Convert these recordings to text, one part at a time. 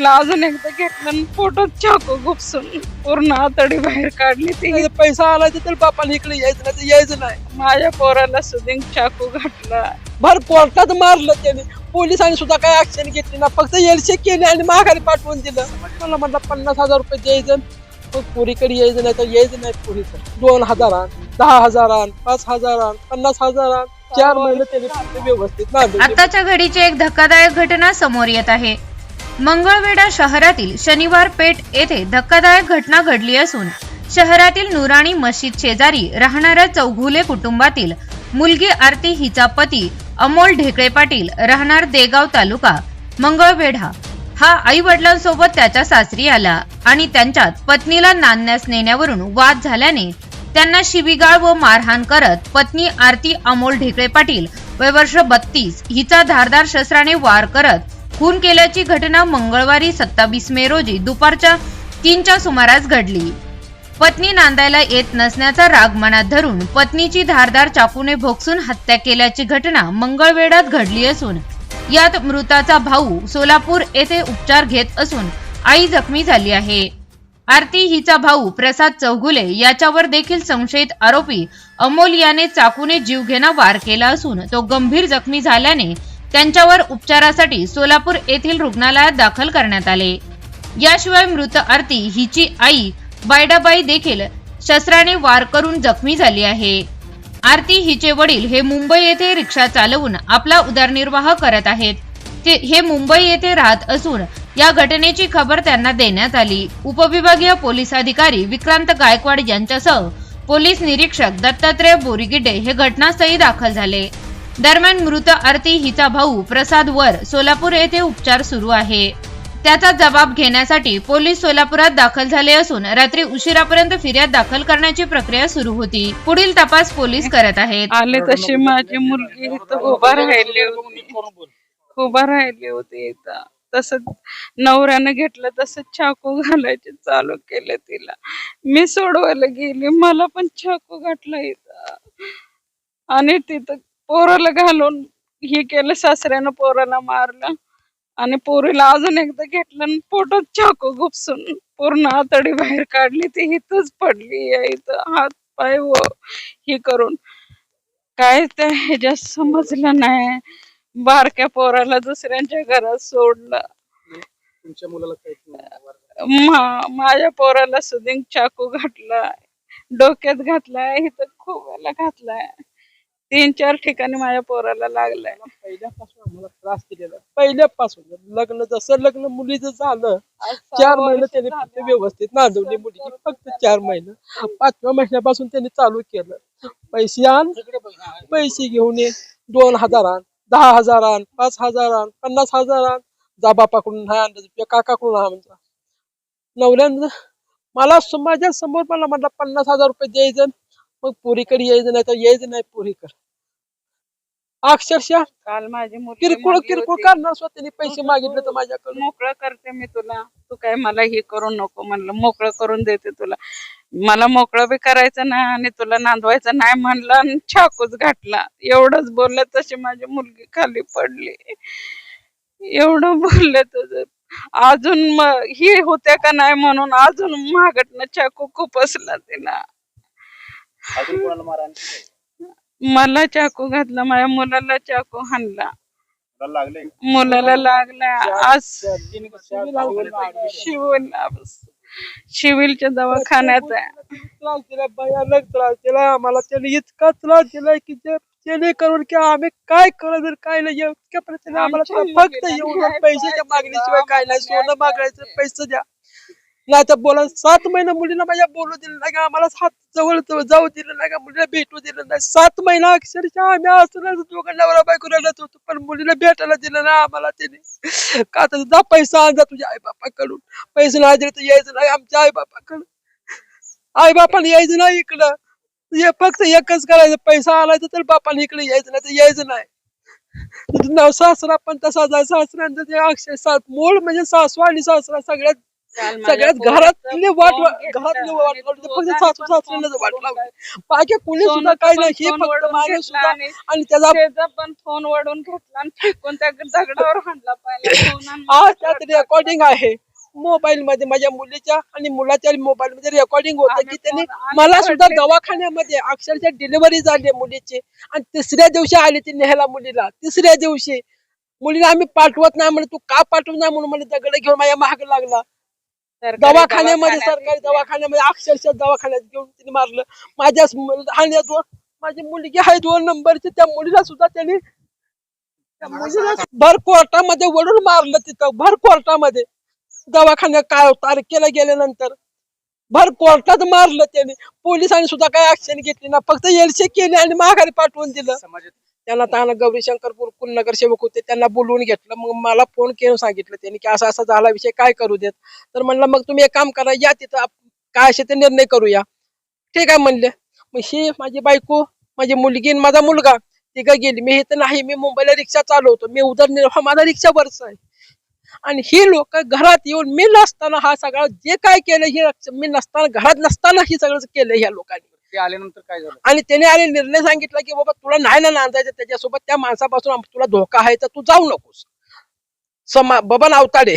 ला अजून एकदा घेतलं आणि पोटात चाकू घुपसून पूर्ण आतडी बाहेर काढली ती. पैसा आला तर बापाने इकडे यायचं नाही तर यायचं नाही. माझ्या पोराला सुद्धा चाकू घातला. भर कोर्टात मारलं त्याने. पोलिसांनी सुद्धा काय ऍक्शन घेतली ना फक्त एलशे केली आणि माघारी पाठवून दिलं. मला म्हटलं पन्नास हजार रुपये द्यायचं मग पुरीकडे यायचं नाही तर यायचं नाही पुरीकडे. दोन हजारान दहा हजारान पाच हजारान पन्नास हजारान. चार महिने त्याने व्यवस्थित. आताच्या घडीची एक धक्कादायक घटना समोर येत आहे. मंगळवेढा शहरातील शनिवार पेठ येथे धक्कादायक घटना घडली असून शहरातील नुराणी मशीद शेजारी राहणाऱ्या चौघुले कुटुंबातील मुलगी आरती हिचा पती अमोल ढेकळे पाटील राहणार देगाव तालुका मंगळवेढा. हा आई वडिलांसोबत त्याच्या सासरी आला आणि त्यांच्यात पत्नीला नांदण्यास नेण्यावरून वाद झाल्याने त्यांना शिवीगाळ व मारहाण करत पत्नी आरती अमोल ढेकळे पाटील वय वर्ष बत्तीस हिचा धारदार शस्त्राने वार करत खून केल्याची घटना मंगळवारी सत्तावीस मे रोजी दुपारच्या तीनच्या सुमारास घडली. पत्नी नांदायला येत नसण्याचा राग मनात धरून पत्नीची धारदार चाकूने भोगसून हत्या केल्याची घटना मंगळवेढ्यात घडली असून यात मृताचा भाऊ सोलापूर येथे उपचार घेत असून आई जखमी झाली आहे. आरती हिचा भाऊ प्रसाद चौगुले याच्यावर देखील संशयित आरोपी अमोल याने चाकूने जीवघेणा वार केला असून तो गंभीर जखमी झाल्याने त्यांच्यावर उपचारासाठी सोलापूर येथील रुग्णालयात दाखल करण्यात आले. याशिवाय मृत आरती हिची आई बायडाबाई देखील शस्त्राने वार करून जखमी झाली आहे. आरती हिचे वडील हे मुंबई येथे रिक्षा चालवून आपला उदरनिर्वाह करत आहेत. ते हे मुंबई येथे राहत असून या घटनेची खबर त्यांना देण्यात आली. उपविभागीय पोलीस अधिकारी विक्रांत गायकवाड यांच्यासह पोलीस निरीक्षक दत्तात्रय बोरिगिडे हे घटनास्थळी दाखल झाले. दरम्यान मृत आरती हिचा भाऊ प्रसाद वर सोलापूर येथे उपचार सुरू आहे. त्याचा जबाब घेण्यासाठी पोलीस सोलापुरात दाखल झाले असून रात्री उशिरापर्यंत फिर्याद दाखल करण्याची प्रक्रिया सुरू होती. पुढील तपास पोलीस करत आहेत. आले तशी माझी मुलगी इथं उभा राहिली होती. उभा राहिली होती इथं. तसं नवऱ्यानं घेतलं तसं चाकू घालायचे चालू केलं तिला. मी सोडवायला गेली मला पण चाकू घातला इथं. आणि तिथं पोराला घालून हे केलं सासऱ्यानं पोराला मारलं. आणि पोरीला अजून एकदा घेतलं आणि पोटात चाकू घुपसून पूर्ण आतडी बाहेर काढली. ती इथंच पडली इथं हात पाय व हे करून. काय त्या ह्याच्यात समजलं नाही. बारक्या पोराला दुसऱ्यांच्या घरात सोडलं. तुमच्या मुलाला मा- माझ्या पोराला सुद्धा चाकू घातलाय. डोक्यात घातलाय इथं खोव्याला घातलाय. तीन चार ठिकाणी माझ्या पोराला लागलाय. पहिल्यापासून आम्हाला त्रास दिलेला. पहिल्यापासून लग्न जसं लग्न मुलीचं झालं चार महिने त्याने फक्त व्यवस्थित नांदवली मुलगी फक्त चार महिने. पाचव्या महिन्यापासून त्यांनी चालू केलं. पैसे आण पैसे घेऊन ये. दोन हजारान दहा हजारान पाच हजारान पन्नास हजारान जा बापाकडून नाही आणलं तुझ्या काकाकडून हा म्हणजे नवऱ्यानं मला माझ्यासमोर मला म्हटलं पन्नास हजार रुपये द्यायचं. मग पुरीकडे यायचं नाही तर यायचं नाही पुरीकडे. अक्षरशः काल माझी मुलगी किरकोळ म्हणली किरकोळ होती, करणार स्वतःने पैसे मागितले तर माझ्याकडून. मोकळं करते मी तुला. तू काय मला हे करू नको म्हणलं. मोकळं करून देते तुला. मला मोकळं बी करायचं नाही आणि तुला नांदवायचं नाही म्हणलं आणि चाकूच घातला. एवढंच बोललं तशी माझी मुलगी खाली पडली. एवढं बोलले तुझं. अजून म- ही होत्या का नाही म्हणून अजून महागटनं चाकू खुपसला तिला. अजून कोणाला मारहाण केली? मला चाकू घातला माझ्या मुलाला चाकू हाणला. कोणाला लागले मुलाला लागला. आज त्रास शिवला शिविलच्या दवाखान्यात आहे. दिला भयानक त्रास दिला आम्हाला. त्याने इतका त्रास दिलाय की जे जेणेकरून की आम्ही काय करत काय नाही इतक्या प्रत्येक आम्हाला त्रास फक्त न्याय पैशाच्या मागणीशिवाय काय नाही सोनं मागायचं. पैसे द्या. नाही तर बोला सात महिना मुलीला माझ्या बोलू दिलं नाही का? आम्हाला सात जवळ जाऊ दिलं नाही का? मुलीला भेटू दिलं नाही. सात महिना अक्षरशः आम्ही असं दोघं नवरा बायको रडत होतो पण मुलीला भेटायला दिलं नाही आम्हाला त्याने का तर जा पैसा आणजा तुझ्या आई बापाकडून पैसे नाही दिले तर यायचं नाही आमच्या आई बापाकडून आई बापाने यायचं नाही इकडं. हे फक्त एकच करायचं पैसा आलायचं तर बापाने इकडे यायचं नाही तर यायचं नाही. सासरा पण तसा जाय सासऱ्यांचं ते अक्षय मूळ म्हणजे सासू आणि सासरा सगळ्यात सगळ्यात घरातली वाट घरातली वाट लावली फक्त सासू फोन वाट लावली. बाकी कुणी सुद्धा काय नाही हे फक्त मागे सुद्धा आणि त्याचा पण फोन वडून घेतला आणि फेकून त्या दगडावर हाणला पाहिजे आज त्यात रेकॉर्डिंग आहे. मोबाईल मध्ये माझ्या मुलीच्या आणि मुलाच्या मोबाईल मध्ये रेकॉर्डिंग होतं की त्यांनी मला सुद्धा. दवाखान्यामध्ये अक्षरशः डिलिव्हरी झाली मुलीची. आणि तिसऱ्या दिवशी आली ती न्यायला मुलीला. तिसऱ्या दिवशी. मुलीला आम्ही पाठवत नाही म्हणून तू का पाठवत नाही? म्हणून मला दगड घेऊन माझ्या महाग लागला. दवाखान्यामध्ये सरकारी. दवाखान्यामध्ये अक्षरशः दवाखान्यात घेऊन तिने मारलं. माझ्या आणि दोन माझी मुलगी आहे दोन नंबरची त्या मुलीला सुद्धा त्यांनी त्या मुलीला भर कोर्टामध्ये वडून मारलं तिथं भर कोर्टामध्ये. दवाखान्यात काय तारखेला गेल्यानंतर. भर कोर्टात मारलं त्याने. पोलिसांनी सुद्धा काही ऍक्शन घेतली ना फक्त एलशी केली आणि माघारी पाठवून दिलं. त्यांना ताना गौरीशंकर शंकर नगरसेवक होते त्यांना बोलवून घेतलं. मग मला फोन करून सांगितलं त्यांनी की असा असा झाला विषय काय करू देत? तर म्हणलं मग तुम्ही एक काम करा या तिथं काय असे ते निर्णय करूया. ठीक आहे म्हणले. मग ही माझी बायको माझी मुलगी आणि माझा मुलगा तिघं गेली. मी इथं नाही मी मुंबईला रिक्षा चालवतो. मी उदरनिर्वाह माझा रिक्षावरच आहे. आणि ही लोक घरात येऊन मी नसताना हा सगळा जे काय केलं हे मी नसताना घरात नसताना ही सगळं केलं ह्या लोकांनी. ते आल्यानंतर काय झालं? आणि त्याने आले निर्णय सांगितला की बाबा तुला नाही ना नांदायचं त्याच्यासोबत त्या माणसापासून तुला धोका आहे तर तू जाऊ नकोस. समा बबन अवताडे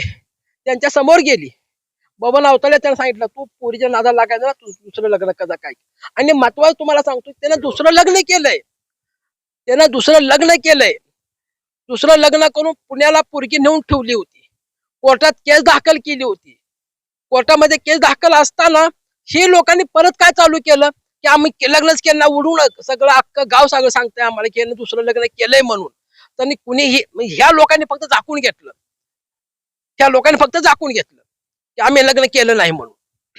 त्यांच्यासमोर गेली. बबन अवताडे त्यांना सांगितलं तू पोरीच्या नादा लागायचं ना तू दुसरं लग्न कदा काय? आणि महत्वाचं तुम्हाला सांगतो त्यानं दुसरं लग्न केलंय. त्यानं दुसरं लग्न केलंय. दुसरं लग्न करून पुण्याला पोरगी नेऊन ठेवली होती. कोर्टात केस दाखल केली होती. कोर्टामध्ये केस दाखल असताना हे लोकांनी परत काय चालू केलं? की आम्ही लग्नच केलं उडून सगळं अख्खं गाव सगळं सांगतंय आम्हाला की यांनी दुसरं लग्न केलंय म्हणून. त्यांनी कुणीही ह्या लोकांनी फक्त झाकून घेतलं. त्या लोकांनी फक्त झाकून घेतलं की आम्ही लग्न केलं नाही म्हणून.